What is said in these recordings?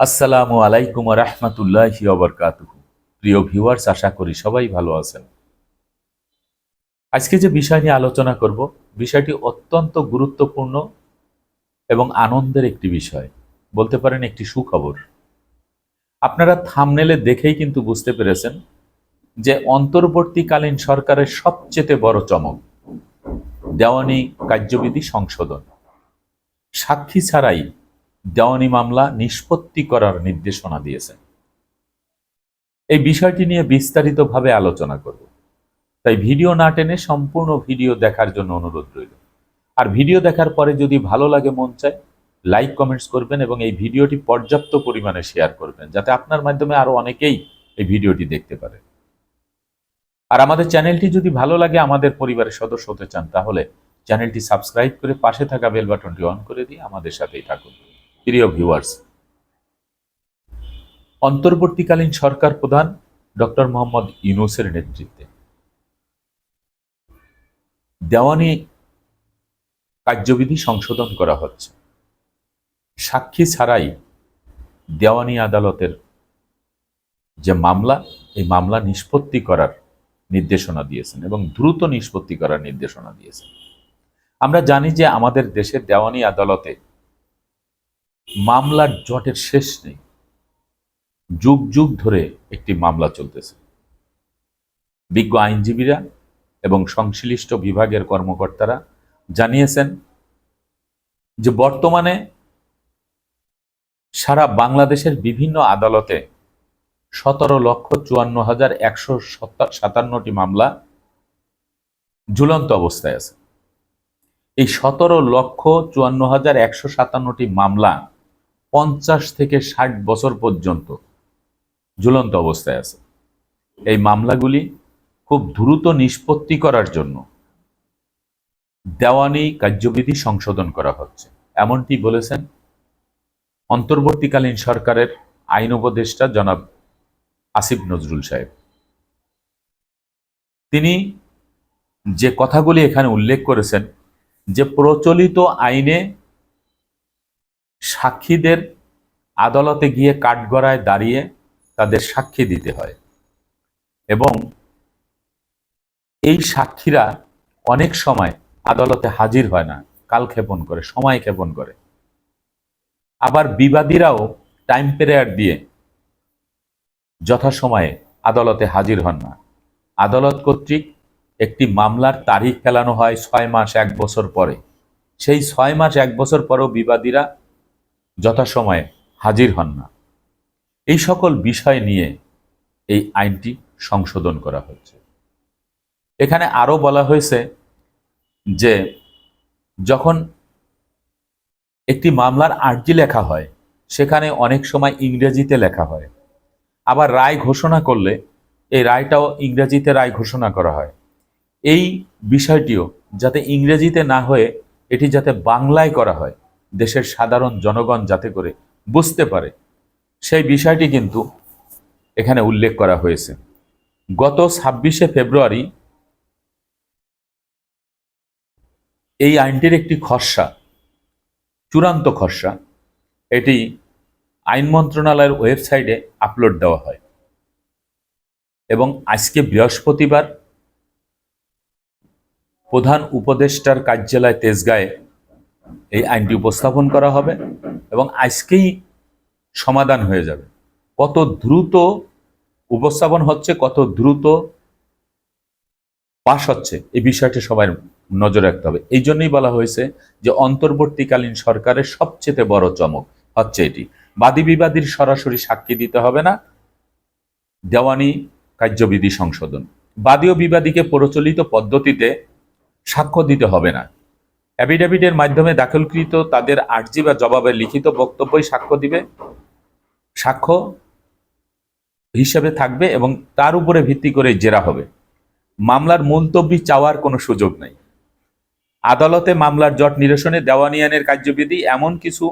আসসালামু আলাইকুম রহমতুল্লাহি অবরকাতুহ প্রিয় ভিউয়ার্স, আশা করি সবাই ভালো আছেন। আজকে যে বিষয় নিয়ে আলোচনা করব, বিষয়টি অত্যন্ত গুরুত্বপূর্ণ এবং আনন্দের একটি বিষয়, বলতে পারেন একটি সুখবর। আপনারা থামনেলে দেখেই কিন্তু বুঝতে পেরেছেন যে অন্তর্বর্তীকালীন সরকারের সবচেয়ে বড় চমক, দেওয়ানি কার্যবিধি সংশোধন। সাক্ষী ছাড়াই দেওয়ানি মামলা নিষ্পত্তি করার নির্দেশনা দিয়েছেন। এই বিষয়টি নিয়ে বিস্তারিতভাবে আলোচনা করব। তাই ভিডিও না টেনে সম্পূর্ণ ভিডিও দেখার জন্য অনুরোধ রইল। আর ভিডিও দেখার পরে যদি ভালো লাগে, মন চায়, লাইক, কমেন্টস করবেন এবং এই ভিডিওটি পর্যাপ্ত পরিমাণে শেয়ার করবেন, যাতে আপনার মাধ্যমে আরও অনেকেই এই ভিডিওটি দেখতে পারে। আর আমাদের চ্যানেলটি যদি ভালো লাগে, আমাদের পরিবারের সদস্য হতে চান, তাহলে চ্যানেলটি সাবস্ক্রাইব করে পাশে থাকা বেল বাটনটি অন করে দিয়ে আমাদের সাথেই থাকুন। প্রিয় ভিউয়ার্স। অন্তর্বর্তীকালীন সরকার প্রধান ডক্টর মোহাম্মদ ইউনুসের নেতৃত্বে দেওয়ানি কার্যবিধি সংশোধন করা হচ্ছে। সাক্ষী ছাড়াই দেওয়ানি আদালতের যে মামলা, এই মামলা নিষ্পত্তি করার নির্দেশনা দিয়েছেন এবং দ্রুত নিষ্পত্তি করার নির্দেশনা দিয়েছেন। আমরা জানি যে আমাদের দেশের দেওয়ানি আদালতে মামলার জটের শেষ নেই। যুগ যুগ ধরে একটি মামলা চলতেছে। বিজ্ঞ আইনজীবীরা এবং সংশ্লিষ্ট বিভাগের কর্মকর্তারা জানিয়েছেন যে বর্তমানে সারা বাংলাদেশের বিভিন্ন আদালতে সতেরো লক্ষ চুয়ান্ন হাজার একশো সাতান্নটি মামলা ঝুলন্ত অবস্থায় আছে। এই সতেরো লক্ষ চুয়ান্ন হাজার একশো সাতান্নটি মামলা পঞ্চাশ থেকে ষাট বছর পর্যন্ত ঝুলন্ত অবস্থায় আছে। এই মামলাগুলি খুব দ্রুত নিষ্পত্তি করার জন্য দেওয়ানি কার্যবিধি সংশোধন করা হচ্ছে। এমনটি বলেছেন অন্তর্বর্তীকালীন সরকারের আইন উপদেষ্টা জনাব আসিফ নজরুল সাহেব। তিনি যে কথাগুলি এখানে উল্লেখ করেছেন যে প্রচলিত আইনে সাক্ষীদের আদালতে গিয়ে কাঠগড়ায় দাঁড়িয়ে তাদের সাক্ষী দিতে হয়। এবং এই সাক্ষীরা অনেক সময় আদালতে হাজির হয় না কালক্ষেপণ করে, সময় ক্ষেপণ করে। আবার বিবাদীরাও টাইম পিরিয়ড দিয়ে যথাসময়ে আদালতে হাজির হন না। আদালত কর্তৃক একটি মামলার তারিখ ফেলানো হয় ছয় মাস এক বছর পরে। সেই ছয় মাস এক বছর পরেও বিবাদীরা যথাসময়ে হাজির হন না। এই সকল বিষয় নিয়ে এই আইনটি সংশোধন করা হচ্ছে। এখানে আরও বলা হয়েছে যে, যখন একটি মামলার আর্জি লেখা হয়, সেখানে অনেক সময় ইংরেজিতে লেখা হয়। আবার রায় ঘোষণা করলে এই রায়টাও ইংরেজিতে রায় ঘোষণা করা হয়। এই বিষয়টিও যাতে ইংরেজিতে না হয়ে এটি যাতে বাংলায় করা হয় দেশের সাধারণ জনগণ যাতে করে বুঝতে পারে। সেই বিষয়টি কিন্তু এখানে উল্লেখ করা হয়েছে। গত ছাব্বিশে ফেব্রুয়ারি এই আইনটির একটি খসড়া, চূড়ান্ত খসড়া। এটি আইন মন্ত্রণালয়ের ওয়েবসাইটে আপলোড দেওয়া হয়। এবং আজকে বৃহস্পতিবার প্রধান উপদেষ্টার কার্যালয় তেজগাঁয়ে এই আইনটি উপস্থাপন করা হবে এবং আজকেই সমাধান হয়ে যাবে। কত দ্রুত উপস্থাপন হচ্ছে, কত দ্রুত পাশ হচ্ছে, এই বিষয়টি সবাই নজর রাখতে হবে। এই জন্যই বলা হয়েছে যে অন্তর্বর্তীকালীন সরকারের সবচেয়ে বড় চমক হচ্ছে এটি। বাদী বিবাদীর সরাসরি সাক্ষী দিতে হবে না। দেওয়ানি কার্যবিধি সংশোধন। বাদী ও বিবাদীকে প্রচলিত পদ্ধতিতে সাক্ষ্য দিতে হবে না। অ্যাফিডেভিটের মাধ্যমে দাখিলকৃত তাদের আর্জি বা জবাবের লিখিত বক্তব্যই সাক্ষ্য দিবে, সাক্ষ্য হিসেবে থাকবে এবং তার উপরে ভিত্তি করে জেরা হবে। মামলার মুলতবি চাওয়ার কোনো সুযোগ নেই। আদালতে মামলার জট নিরসনে দেওয়ানিয়ানের কার্যবিধি এমন কিছু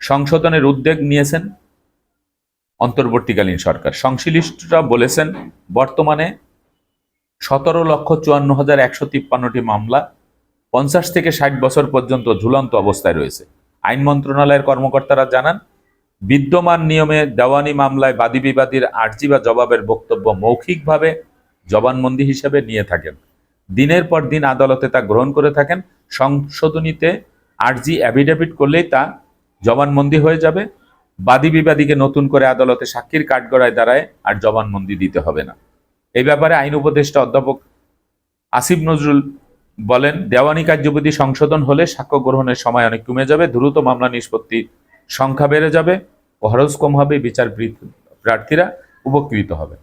সংশোধনের উদ্যোগ নিয়েছেন অন্তর্বর্তীকালীন সরকার। সংশ্লিষ্টরা বলেছেন, বর্তমানে সতেরো লক্ষ চুয়ান্ন হাজার একশো তিপ্পান্নটি মামলা পঞ্চাশ থেকে ষাট বছর পর্যন্ত ঝুলন্ত অবস্থায় রয়েছে। আইন মন্ত্রণালয়ের কর্মকর্তারা জানান, বিদ্যমান নিয়মে দেওয়ানি মামলায় বাদী বিবাদীর আর্জি বা জবাবের বক্তব্য মৌখিকভাবে জবানবন্দি হিসেবে নিয়ে থাকেন। দিনের পর দিন আদালতে তা গ্রহণ করে থাকেন। সংশোধনীতে আর্জি অ্যাফিডেভিট করলেই তা জবানবন্দি হয়ে যাবে। বাদী বিবাদীকে নতুন করে আদালতে সাক্ষীর কাঠগড়ায় দাঁড়ায় আর জবানবন্দি দিতে হবে না। এই ব্যাপারে আইন উপদেষ্টা অধ্যাপক আসিফ নজরুল বলেন, দেওয়ানি কার্যবিধি সংশোধন হলে সাক্ষ্য গ্রহণের সময় অনেক কমে যাবে, দ্রুত মামলা নিষ্পত্তি সংখ্যা বেড়ে যাবে খরচ কম হবে, বিচার প্রার্থীরা উপকৃত হবে।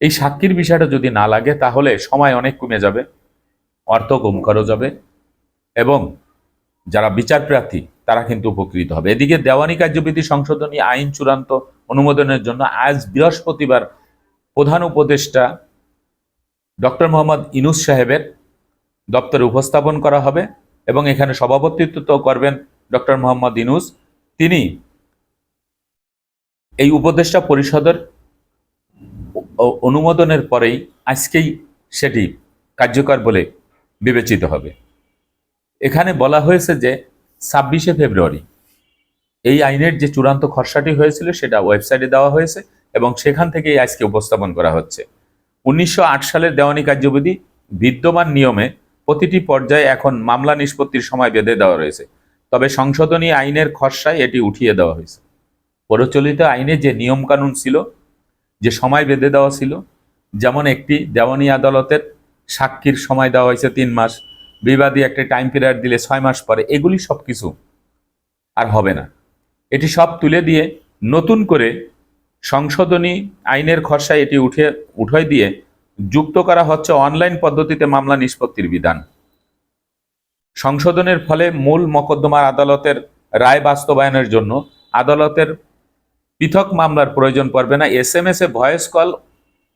এই সাক্ষীর বিষয়টা যদি না লাগে, তাহলে সময় অনেক কমে যাবে, অর্থ কম খরচ হবে এবং যারা বিচার প্রার্থী, তারা কিন্তু উপকৃত হবে। এদিকে দেওয়ানি কার্যবিধি সংশোধনী আইন চূড়ান্ত অনুমোদনের জন্য আজ বৃহস্পতিবার প্রধান উপদেষ্টা ডক্টর মোহাম্মদ ইনুস সাহেবের দপ্তরে উপস্থাপন করা হবে এবং এখানে সভাপতিত্ব করবেন ডক্টর মোহাম্মদ ইনুস। তিনি এই উপদেষ্টা পরিষদের অনুমোদনের পরেই আজকেই সেটি কার্যকর বলে বিবেচিত হবে। এখানে বলা হয়েছে যে ছাব্বিশে ফেব্রুয়ারি এই আইনের যে চূড়ান্ত খসড়াটি হয়েছিল সেটা ওয়েবসাইটে দেওয়া হয়েছে এবং সেখান থেকেই আজকে উপস্থাপন করা হচ্ছে। উনিশশো আট সালের দেওয়ানি কার্যবিধি বিদ্যমান নিয়মে প্রতিটি পর্যায়ে এখন মামলা নিষ্পত্তির সময় বেঁধে দেওয়া রয়েছে। তবে সংশোধনী আইনের খসড়ায় এটি উঠিয়ে দেওয়া হয়েছে। প্রচলিত আইনে যে নিয়মকানুন ছিল, যে সময় বেঁধে দেওয়া ছিল, যেমন একটি দেওয়ানি আদালতের সাক্ষীর সময় দেওয়া হয়েছে তিন মাস, বিবাদী একটা টাইম পিরিয়ড দিলে ছয় মাস পরে, এগুলি সব কিছু আর হবে না। এটি সব তুলে দিয়ে নতুন করে সংশোধনী আইনের খসড়ায় এটি উঠে উঠাই দিয়ে যুক্ত করা হচ্ছে অনলাইন পদ্ধতিতে মামলা নিষ্পত্তির বিধান। সংশোধনের ফলে মূল মকদ্দমার আদালতের রায় বাস্তবায়নের জন্য আদালতের পৃথক মামলার প্রয়োজন পড়বে না। এস এম এস এ ভয়েস কল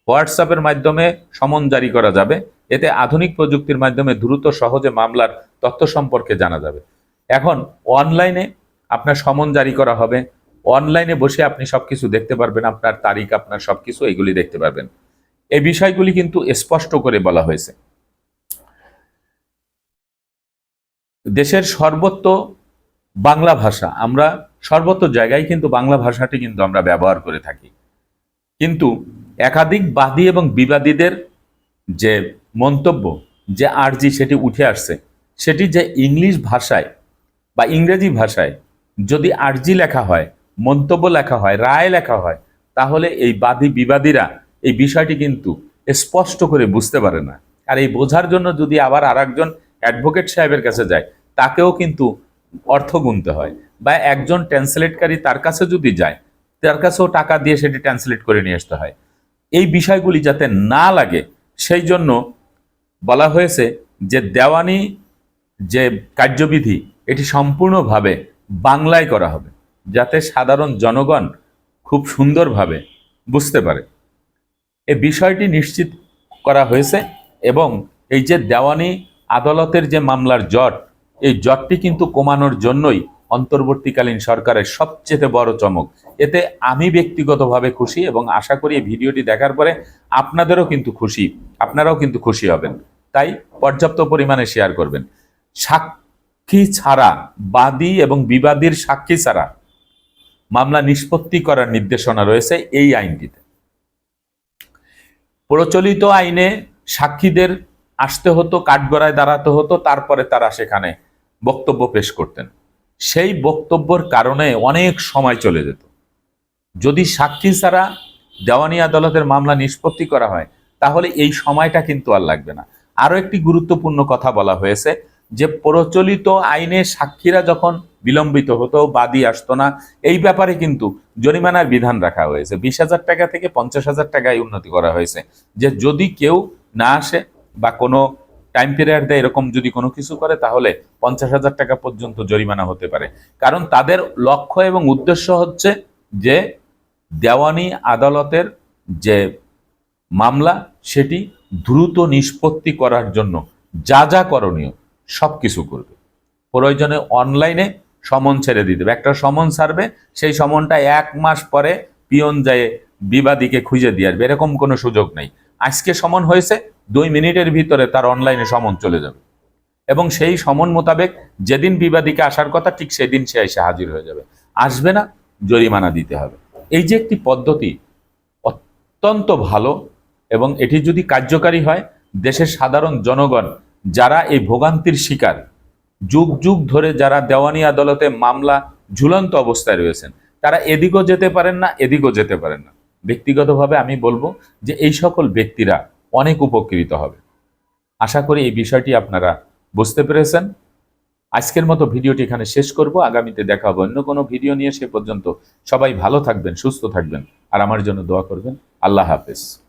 হোয়াটসঅ্যাপের মাধ্যমে সমন জারি করা যাবে। এতে আধুনিক প্রযুক্তির মাধ্যমে দ্রুত সহজে মামলার তথ্য সম্পর্কে জানা যাবে। এখন অনলাইনে আপনার সমন জারি করা হবে। অনলাইনে বসে আপনি সবকিছু দেখতে পারবেন, আপনার তারিখ, আপনার সবকিছু, এগুলি দেখতে পারবেন। এই বিষয়গুলি কিন্তু স্পষ্ট করে বলা হয়েছে। দেশের সর্বত্র বাংলা ভাষা, আমরা সর্বত্র জায়গায় কিন্তু বাংলা ভাষাটি কিন্তু আমরা ব্যবহার করে থাকি। কিন্তু একাধিক বাদী এবং বিবাদীদের যে মন্তব্য, যে আর্জি সেটি উঠে আসছে, সেটি যে ইংলিশ ভাষায় বা ইংরেজি ভাষায় যদি আর্জি লেখা হয়, মন্তব্য লেখা হয়, রায় লেখা হয়, তাহলে এই বাদী বিবাদীরা এই বিষয়টি কিন্তু স্পষ্ট করে বুঝতে পারে না। আর এই বোঝার জন্য যদি আবার আর একজন অ্যাডভোকেট সাহেবের কাছে যায়, তাকেও কিন্তু অর্থ গুনতে হয়। বা একজন ট্রান্সলেটকারী তার কাছে যদি যায়, তার কাছেও টাকা দিয়ে সেটি ট্রান্সলেট করে নিয়ে আসতে হয়। এই বিষয়গুলি যাতে না লাগে, সেই জন্য বলা হয়েছে যে দেওয়ানি যে কার্যবিধি, এটি সম্পূর্ণভাবে বাংলায় করা হবে, যাতে সাধারণ জনগণ খুব সুন্দরভাবে বুঝতে পারে। এই বিষয়টি নিশ্চিত করা হয়েছে এবং এই যে দেওয়ানি আদালতের যে মামলার জট, এই জটটি কিন্তু কমানোর জন্যই অন্তর্বর্তীকালীন সরকারের সবচেয়ে বড় চমক। এতে আমি ব্যক্তিগতভাবে খুশি এবং আশা করি এই ভিডিওটি দেখার পরে আপনাদেরও কিন্তু খুশি, আপনারাও কিন্তু খুশি হবেন। তাই পর্যাপ্ত পরিমাণে শেয়ার করবেন। সাক্ষী ছাড়া, বাদী এবং বিবাদীর সাক্ষী ছাড়া মামলা নিষ্পত্তি করার নির্দেশনা রয়েছে এই আইনটিতে। প্রচলিত আইনে সাক্ষীদের আসতে হতো, কাঠগড়ায় দাঁড়াতে হতো, তারপরে তারা সেখানে বক্তব্য পেশ করতেন। সেই বক্তব্যর কারণে অনেক সময় চলে যেত। যদি সাক্ষী ছাড়া দেওয়ানি আদালতের মামলা নিষ্পত্তি করা হয়, তাহলে এই সময়টা কিন্তু আর লাগবে না। আরও একটি গুরুত্বপূর্ণ কথা বলা হয়েছে যে প্রচলিত আইনে সাক্ষীরা যখন বিলম্বিত হতো, বাদী আসতো না, এই ব্যাপারে কিন্তু জরিমানার বিধান রাখা হয়েছে। বিশ হাজার টাকা থেকে পঞ্চাশ হাজার টাকায় উন্নতি করা হয়েছে। যে যদি কেউ না আসে বা কোনো টাইম পিরিয়ড দেয় এরকম যদি কোনো কিছু করে, তাহলে পঞ্চাশ হাজার টাকা পর্যন্ত জরিমানা হতে পারে। কারণ তাদের লক্ষ্য এবং উদ্দেশ্য হচ্ছে যে দেওয়ানি আদালতের যে মামলা, সেটি দ্রুত নিষ্পত্তি করার জন্য যা যা করণীয় সব কিছু করবে। প্রয়োজনে অনলাইনে সমন ছেড়ে দিয়ে দেবে। একটা সমন ছাড়বে, সেই সমনটা এক মাস পরে পিয়ন যায় বিবাদীকে খুঁজে দিয়ে আসবে। এরকম কোনো সুযোগ নেই। আজকে সমন হয়েছে, দুই মিনিটের ভিতরে তার অনলাইনে সমন চলে যাবে। এবং সেই সমন মোতাবেক যেদিন বিবাদীকে আসার কথা, ঠিক সেদিন সে এসে হাজির হয়ে যাবে। আসবে না, জরিমানা দিতে হবে। এই যে একটি পদ্ধতি অত্যন্ত ভালো এবং এটি যদি কার্যকারী হয়, দেশের সাধারণ জনগণ যারা এই ভোগান্তির শিকার, যুগ যুগ ধরে যারা দেওয়ানি আদালতে মামলা ঝুলন্ত অবস্থায় রয়েছেন, তারা এদিকও যেতে পারেন না, এদিকও যেতে পারেন না। ব্যক্তিগতভাবে আমি বলব যে এই সকল ব্যক্তিরা অনেক উপকৃত হবে। আশা করি এই বিষয়টি আপনারা বুঝতে পেরেছেন। আজকের মতো ভিডিওটি এখানে শেষ করব। আগামীতে দেখা হবে অন্য কোনো ভিডিও নিয়ে। সে পর্যন্ত সবাই ভালো থাকবেন, সুস্থ থাকবেন। আর আমার জন্য দোয়া করবেন। আল্লাহ হাফেজ।